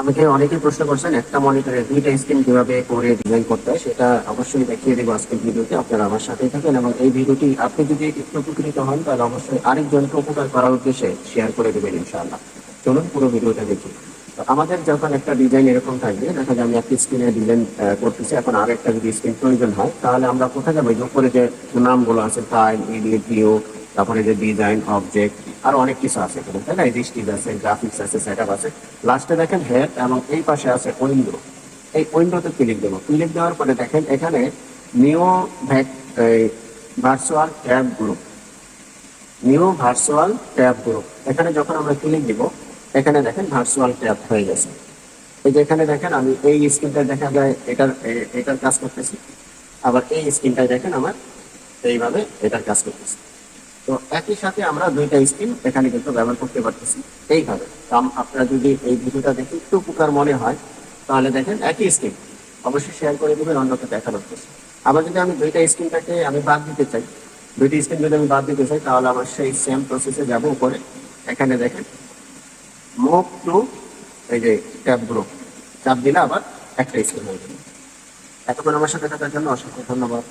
আমাকে অনেকেই প্রশ্ন করছেন, একটা মনিটরে দুইটা স্ক্রিন কীভাবে করে ডিজাইন করতে হয়, সেটা অবশ্যই দেখিয়ে দেবো আজকের ভিডিওতে, আপনারা আমার সাথেই থাকেন এবং এই ভিডিওটি আপনি যদি একটু উপকৃত হন, তাহলে অবশ্যই আরেকজনকে উপকার করার উদ্দেশ্যে শেয়ার করে দেবেন ইনশাআল্লাহ। চলুন পুরো ভিডিওটা দেখি। আমাদের যখন একটা ডিজাইন এরকম থাকবে, দেখা যায় আমি একটা স্ক্রিনে ডিজাইন করতেছি, এখন আর একটা যদি স্ক্রিন প্রয়োজন হয়, তাহলে আমরা কোথায় যাব? এই যে উপরে যে নামগুলো আছে টাইল এডিট ভিউ তারপরে যে ডিজাইন অবজেক্ট আর অনেক কিছু আছে এখানে, তাই না? স্টিজ আছে গ্রাফিক্স আছে সেট আছে। লাস্টে দেখেন হেড এবং এই পাশে আছে উইন্ডো এই উইন্ডোতে ক্লিক দেবো। ক্লিক দেওয়ার পরে দেখেন এখানে new ভ্যাক virtual tab group new virtual tab group এখানে যখন আমরা ক্লিক দিব, এখানে দেখেন ভার্চুয়াল ট্যাব হয়ে গেছে। এই যে এখানে দেখেন আমি এই স্ক্রিনটা দেখা যায় এটার এটার কাজ করতেছি। আবার এই স্ক্রিনটায় দেখেন আমার এইভাবে এটার কাজ করতেছি। তো একই সাথে আমরা দুইটা স্কিম এখানে কিন্তু ব্যবহার করতে পারতেছি এইভাবে। আপনারা যদি এই ভিডিওটা দেখে একটু উপকার মনে হয়, তাহলে দেখেন একই স্কিম অবশ্যই শেয়ার করে দেবেন, অন্যকে দেখানোর উদ্দেশ্যে আবার যদি আমি দুইটা স্কিমটাকে আমি বাদ দিতে চাই, দুইটা স্কিম যদি আমি বাদ দিতে চাই, তাহলে আমার সেই সেম প্রসেসে যাব উপরে। এখানে দেখেন মুভ টু এই যে ট্যাব গ্রুপ চাপ দিলে আবার একটা স্কিম হয়ে যাবে। এতক্ষণ আমার সাথে থাকার জন্য অসংখ্য ধন্যবাদ।